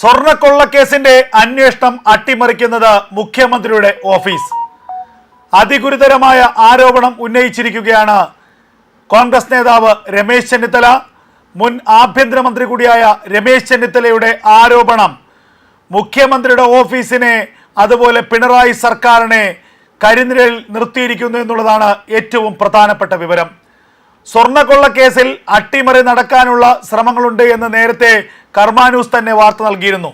സ്വർണക്കൊള്ളക്കേസിന്റെ അന്വേഷണം അട്ടിമറിക്കുന്നത് മുഖ്യമന്ത്രിയുടെ ഓഫീസ്. അതിഗുരുതരമായ ആരോപണം ഉന്നയിച്ചിരിക്കുകയാണ് കോൺഗ്രസ് നേതാവ് രമേശ് ചെന്നിത്തല മുൻ ആഭ്യന്തരമന്ത്രി കൂടിയായ രമേശ് ചെന്നിത്തലയുടെ ആരോപണം. മുഖ്യമന്ത്രിയുടെ ഓഫീസിനെ അതുപോലെ പിണറായി സർക്കാരിനെ കരിനിരയിൽ നിർത്തിയിരിക്കുന്നു എന്നുള്ളതാണ് ഏറ്റവും പ്രധാനപ്പെട്ട വിവരം. സ്വർണക്കൊള്ളക്കേസിൽ അട്ടിമറി നടക്കാനുള്ള ശ്രമങ്ങളുണ്ട് എന്ന് നേരത്തെ കർമാന്യൂസ് തന്നെ വാർത്ത നൽകിയിരുന്നു.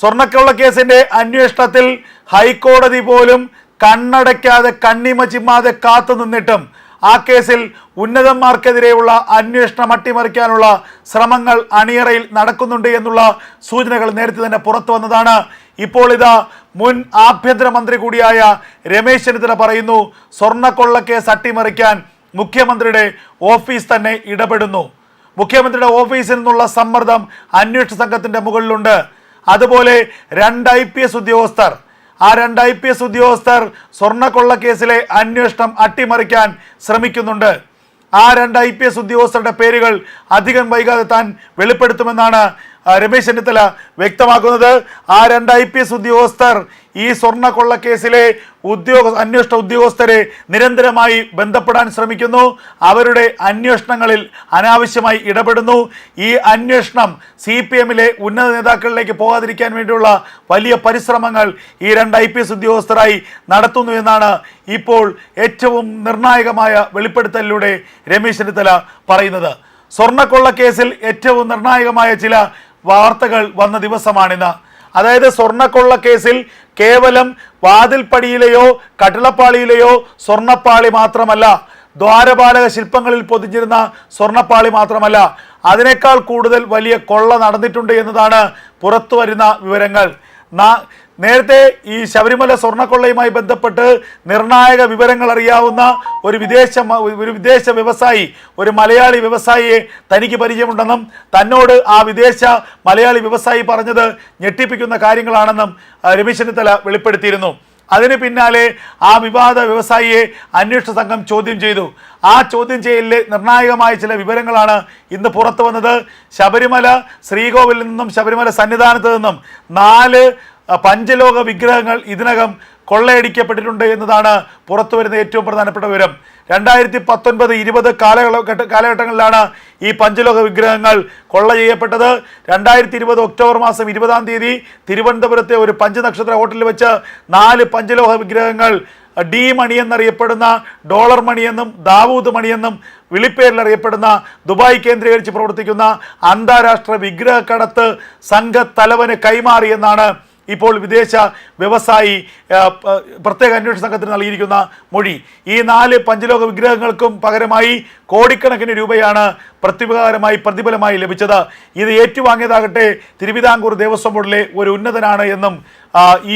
സ്വർണക്കള്ള കേസിന്റെ അന്വേഷണത്തിൽ ഹൈക്കോടതി പോലും കണ്ണടയ്ക്കാതെ കണ്ണിമ ചിമ്മാതെ കാത്തു നിന്നിട്ടും ആ കേസിൽ ഉന്നതന്മാർക്കെതിരെയുള്ള അന്വേഷണം അട്ടിമറിക്കാനുള്ള ശ്രമങ്ങൾ അണിയറയിൽ നടക്കുന്നുണ്ട് എന്നുള്ള സൂചനകൾ നേരത്തെ തന്നെ പുറത്തു വന്നതാണ്. ഇപ്പോൾ ഇതാ മുൻ ആഭ്യന്തരമന്ത്രി കൂടിയായ രമേശ് ചെന്നിത്തല പറയുന്നു സ്വർണക്കൊള്ളക്കേസ് അട്ടിമറിക്കാൻ മുഖ്യമന്ത്രിയുടെ ഓഫീസ് തന്നെ ഇടപെടുന്നു. മുഖ്യമന്ത്രിയുടെ ഓഫീസിൽ നിന്നുള്ള സമ്മർദ്ദം അന്വേഷണ സംഘത്തിന്റെ മുകളിലുണ്ട്. അതുപോലെ രണ്ട് ഐ പി എസ് ഉദ്യോഗസ്ഥർ ആ രണ്ട് ഐ പി എസ് ഉദ്യോഗസ്ഥർ സ്വർണക്കൊള്ള കേസിലെ അന്വേഷണം അട്ടിമറിക്കാൻ ശ്രമിക്കുന്നുണ്ട്. ആ രണ്ട് ഐ പി എസ് ഉദ്യോഗസ്ഥരുടെ പേരുകൾ അധികം വൈകാതെ താൻ വെളിപ്പെടുത്തുമെന്നാണ് രമേശ് ചെന്നിത്തല വ്യക്തമാക്കുന്നത് ആ രണ്ട് ഐ പി എസ് ഉദ്യോഗസ്ഥർ ഈ സ്വർണ കൊള്ളക്കേസിലെ ഉദ്യോഗ അന്വേഷണ ഉദ്യോഗസ്ഥരെ നിരന്തരമായി ബന്ധപ്പെടാൻ ശ്രമിക്കുന്നു. അവരുടെ അന്വേഷണങ്ങളിൽ അനാവശ്യമായി ഇടപെടുന്നു. ഈ അന്വേഷണം സി പി എമ്മിലെ ഉന്നത നേതാക്കളിലേക്ക് പോകാതിരിക്കാൻ വേണ്ടിയുള്ള വലിയ പരിശ്രമങ്ങൾ ഈ രണ്ട് ഐ പി എസ് ഉദ്യോഗസ്ഥരായി നടത്തുന്നു എന്നാണ് ഇപ്പോൾ ഏറ്റവും നിർണായകമായ വെളിപ്പെടുത്തലിലൂടെ രമേശ് ചെന്നിത്തല പറയുന്നത്. സ്വർണക്കൊള്ള കേസിൽ ഏറ്റവും നിർണായകമായ ചില വാർത്തകൾ വന്ന ദിവസമാണിന്ന്. അതായത് സ്വർണക്കൊള്ള കേസിൽ കേവലം വാതിൽപ്പടിയിലെയോ കട്ടിളപ്പാളിയിലെയോ സ്വർണപ്പാളി മാത്രമല്ല ദ്വാരപാലക ശില്പങ്ങളിൽ പൊതിഞ്ഞിരുന്ന സ്വർണപ്പാളി മാത്രമല്ല അതിനേക്കാൾ കൂടുതൽ വലിയ കൊള്ള നടന്നിട്ടുണ്ട് എന്നതാണ് പുറത്തു വരുന്ന വിവരങ്ങൾ നേരത്തെ ഈ ശബരിമല സ്വർണക്കൊള്ളയുമായി ബന്ധപ്പെട്ട് നിർണായക വിവരങ്ങൾ അറിയാവുന്ന ഒരു വിദേശ ഒരു വിദേശ വ്യവസായി ഒരു മലയാളി വ്യവസായിയെ തനിക്ക് പരിചയമുണ്ടെന്നും തന്നോട് ആ വിദേശ മലയാളി വ്യവസായി പറഞ്ഞത് ഞെട്ടിപ്പിക്കുന്ന കാര്യങ്ങളാണെന്നും രമേശ് ചെന്നിത്തല വെളിപ്പെടുത്തിയിരുന്നു. അതിന് പിന്നാലെ ആ വിവാദ വ്യവസായിയെ അന്വേഷണ സംഘം ചോദ്യം ചെയ്തു. ആ ചോദ്യം ചെയ്യലിലെ നിർണായകമായ ചില വിവരങ്ങളാണ് ഇന്ന് പുറത്തു വന്നത്. ശബരിമല ശ്രീകോവിലിൽ നിന്നും ശബരിമല സന്നിധാനത്ത് നിന്നും നാല് പഞ്ചലോക വിഗ്രഹങ്ങൾ ഇതിനകം കൊള്ളയടിക്കപ്പെട്ടിട്ടുണ്ട് എന്നതാണ് പുറത്തു വരുന്ന ഏറ്റവും പ്രധാനപ്പെട്ട വിവരം. രണ്ടായിരത്തി പത്തൊൻപത് ഇരുപത് കാലഘട്ട കാലഘട്ടങ്ങളിലാണ് ഈ പഞ്ചലോക വിഗ്രഹങ്ങൾ കൊള്ള ചെയ്യപ്പെട്ടത്. രണ്ടായിരത്തി ഇരുപത് ഒക്ടോബർ മാസം ഇരുപതാം തീയതി തിരുവനന്തപുരത്തെ ഒരു പഞ്ചനക്ഷത്ര ഹോട്ടലിൽ വെച്ച് നാല് പഞ്ചലോഹ വിഗ്രഹങ്ങൾ ഡി മണി എന്നറിയപ്പെടുന്ന ഡോളർ മണിയെന്നും ദാവൂദ് മണിയെന്നും വിളിപ്പേരിൽ അറിയപ്പെടുന്ന ദുബായ് കേന്ദ്രീകരിച്ച് പ്രവർത്തിക്കുന്ന അന്താരാഷ്ട്ര വിഗ്രഹ കടത്ത് സംഘത്തലവന് കൈമാറിയെന്നാണ് ഇപ്പോൾ വിദേശ വ്യവസായി പ്രത്യേക അന്വേഷണ സംഘത്തിന് നൽകിയിരിക്കുന്ന മൊഴി. ഈ നാല് പഞ്ചലോക വിഗ്രഹങ്ങൾക്കും പകരമായി കോടിക്കണക്കിന് രൂപയാണ് പ്രത്യുപകാരമായി പ്രതിഫലമായി ലഭിച്ചത്. ഇത് ഏറ്റുവാങ്ങിയതാകട്ടെ തിരുവിതാംകൂർ ദേവസ്വം ബോർഡിലെ ഒരു ഉന്നതനാണ് എന്നും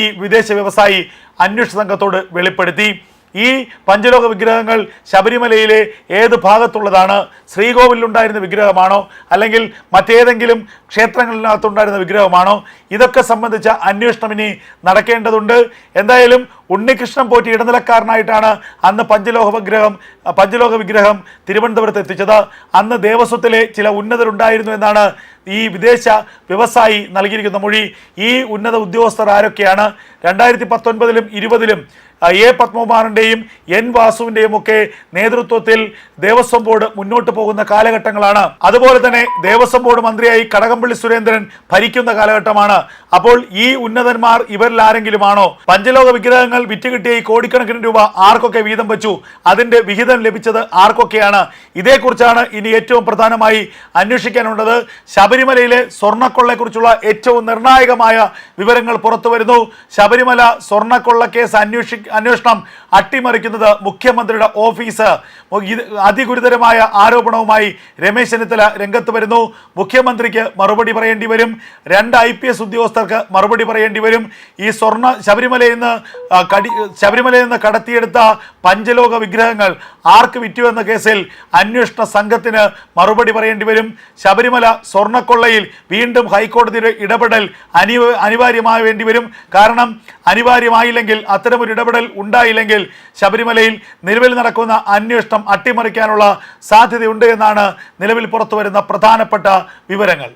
ഈ വിദേശ വ്യവസായി അന്വേഷണ സംഘത്തോട് വെളിപ്പെടുത്തി. ഈ പഞ്ചലോക വിഗ്രഹങ്ങൾ ശബരിമലയിലെ ഏത് ഭാഗത്തുള്ളതാണ്? ശ്രീകോവിലുണ്ടായിരുന്ന വിഗ്രഹമാണോ? അല്ലെങ്കിൽ മറ്റേതെങ്കിലും ക്ഷേത്രങ്ങളിനകത്തുണ്ടായിരുന്ന വിഗ്രഹമാണോ? ഇതൊക്കെ സംബന്ധിച്ച അന്വേഷണം ഇനി നടക്കേണ്ടതുണ്ട്. എന്തായാലും ഉണ്ണികൃഷ്ണൻ പോറ്റി ഇടനിലക്കാരനായിട്ടാണ് അന്ന് പഞ്ചലോക വിഗ്രഹം പഞ്ചലോക വിഗ്രഹം തിരുവനന്തപുരത്ത് എത്തിച്ചത്. അന്ന് ദേവസ്വത്തിലെ ചില ഉന്നതരുണ്ടായിരുന്നു എന്നാണ് ഈ വിദേശ വ്യവസായി നൽകിയിരിക്കുന്ന മൊഴി ഈ ഉന്നത ഉദ്യോഗസ്ഥർ ആരൊക്കെയാണ്? രണ്ടായിരത്തി പത്തൊൻപതിലും ഇരുപതിലും എ പത്മകുമാറിന്റെയും എൻ വാസുവിന്റെയും ഒക്കെ നേതൃത്വത്തിൽ ദേവസ്വം ബോർഡ് മുന്നോട്ട് പോകുന്ന കാലഘട്ടങ്ങളാണ്. അതുപോലെ തന്നെ ദേവസ്വം ബോർഡ് മന്ത്രിയായി കടകംപള്ളി സുരേന്ദ്രൻ ഭരിക്കുന്ന കാലഘട്ടമാണ്. അപ്പോൾ ഈ ഉന്നതന്മാർ ഇവരിൽ ആരെങ്കിലുമാണോ പഞ്ചലോക വിഗ്രഹങ്ങൾ വിറ്റുകിട്ടിയ കോടിക്കണക്കിന് രൂപ ആർക്കൊക്കെ വീതം വെച്ചു? അതിന്റെ വിഹിതം ലഭിച്ചത് ആർക്കൊക്കെയാണ്? ഇതേക്കുറിച്ചാണ് ഇനി ഏറ്റവും പ്രധാനമായി അന്വേഷിക്കാനുള്ളത്. ശബരിമലയിലെ സ്വർണക്കൊള്ളയെക്കുറിച്ചുള്ള ഏറ്റവും നിർണായകമായ വിവരങ്ങൾ പുറത്തു വരുന്നു. ശബരിമല സ്വർണക്കൊള്ള കേസ് അന്വേഷി അന്വേഷണം അട്ടിമറിക്കുന്നത് മുഖ്യമന്ത്രിയുടെ ഓഫീസ്. അതിഗുരുതരമായ ആരോപണവുമായി രമേശ് ചെന്നിത്തല രംഗത്ത് വരുന്നു. മുഖ്യമന്ത്രിക്ക് മറുപടി പറയേണ്ടി വരും. രണ്ട് ഐ പി എസ് ഉദ്യോഗസ്ഥർക്ക് മറുപടി പറയേണ്ടി വരും. ഈ സ്വർണ ശബരിമലയിൽ നിന്ന് കടി ശബരിമലയിൽ നിന്ന് കടത്തിയെടുത്ത പഞ്ചലോക വിഗ്രഹങ്ങൾ ആർക്ക് വിറ്റു എന്ന കേസിൽ അന്വേഷണ സംഘത്തിന് മറുപടി പറയേണ്ടി വരും. ശബരിമല സ്വർണക്കൊള്ളയിൽ വീണ്ടും ഹൈക്കോടതിയുടെ ഇടപെടൽ അനി അനിവാര്യമായി വേണ്ടി വരും. കാരണം അനിവാര്യമായില്ലെങ്കിൽ അത്തരമൊരു ഇടപെടൽ ഉണ്ടായില്ലെങ്കിൽ ശബരിമലയിൽ നിലവിൽ നടക്കുന്ന അന്വേഷണം അട്ടിമറിക്കാനുള്ള സാധ്യതയുണ്ട് എന്നാണ് നിലവിൽ പുറത്തുവരുന്ന പ്രധാനപ്പെട്ട വിവരങ്ങൾ.